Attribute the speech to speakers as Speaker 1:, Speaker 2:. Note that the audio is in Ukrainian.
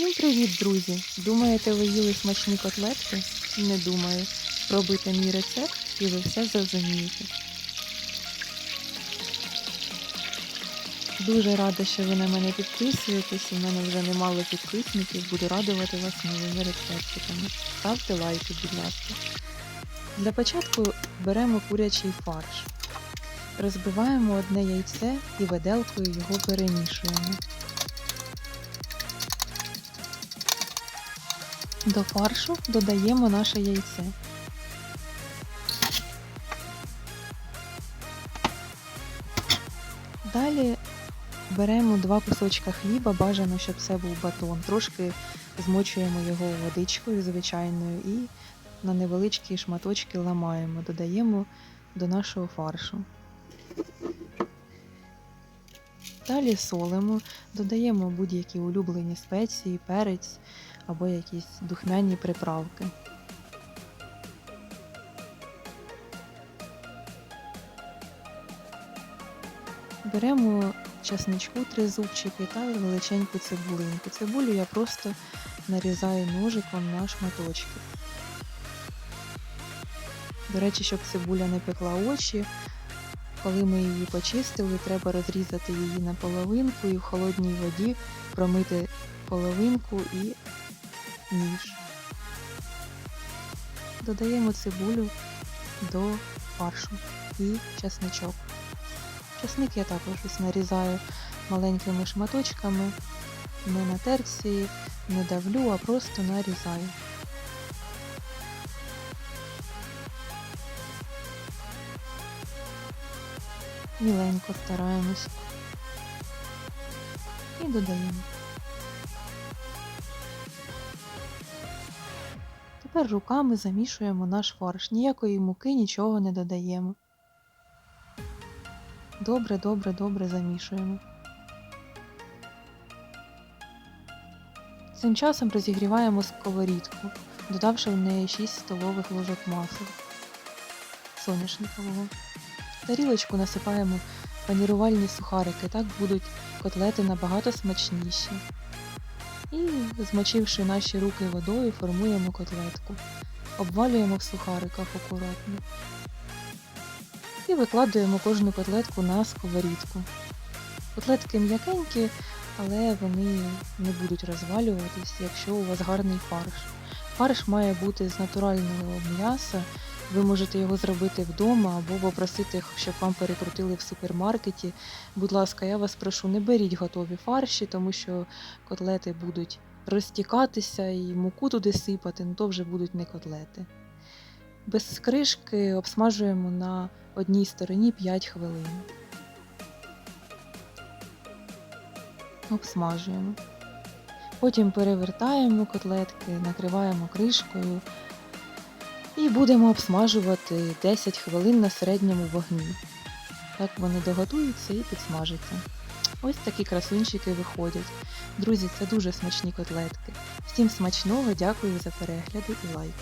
Speaker 1: Всім привіт, друзі! Думаєте, ви їли смачні котлетки? Не думаю. Спробуйте мій рецепт і ви все зрозумієте. Дуже рада, що ви на мене підписуєтесь. У мене вже немало підписників. Буду радувати вас новими рецептиками. Ставте лайки, будь ласка. Для початку беремо курячий фарш. Розбиваємо одне яйце і виделкою його перемішуємо. До фаршу додаємо наше яйце. Далі беремо два кусочка хліба, бажано, щоб це був батон. Трошки змочуємо його водичкою звичайною і на невеличкі шматочки ламаємо, додаємо до нашого фаршу. Далі солимо, додаємо будь-які улюблені спеції, перець або якісь духмяні приправки. Беремо часничку три зубчики та величеньку цибулинку. Цибулю я просто нарізаю ножиком на шматочки. До речі, щоб цибуля не пекла очі, коли ми її почистили, треба розрізати її на половинку і в холодній воді промити половинку і ніж. Додаємо цибулю до фаршу і чесничок. Чесник я також ось нарізаю маленькими шматочками, не на терці, не давлю, а просто нарізаю. Міленько стараємось. І додаємо. Тепер руками замішуємо наш фарш. Ніякої муки, нічого не додаємо. Добре, добре, добре замішуємо. Цим часом розігріваємо сковорідку, додавши в неї 6 столових ложок масла соняшникового. В тарілочку насипаємо панірувальні сухарики, так будуть котлети набагато смачніші. І, змочивши наші руки водою, формуємо котлетку. Обвалюємо в сухариках акуратно. І викладуємо кожну котлетку на сковорідку. Котлетки м'якенькі, але вони не будуть розвалюватись, якщо у вас гарний фарш. Фарш має бути з натурального м'яса. Ви можете його зробити вдома або попросити, щоб вам перекрутили в супермаркеті. Будь ласка, я вас прошу, не беріть готові фарші, тому що котлети будуть розтікатися і муку туди сипати, ну то вже будуть не котлети. Без кришки обсмажуємо на одній стороні 5 хвилин. Обсмажуємо. Потім перевертаємо котлетки, накриваємо кришкою і будемо обсмажувати 10 хвилин на середньому вогні. Так вони доготуються і підсмажаться. Ось такі красунчики виходять. Друзі, це дуже смачні котлетки. Всім смачного, дякую за перегляди і лайк.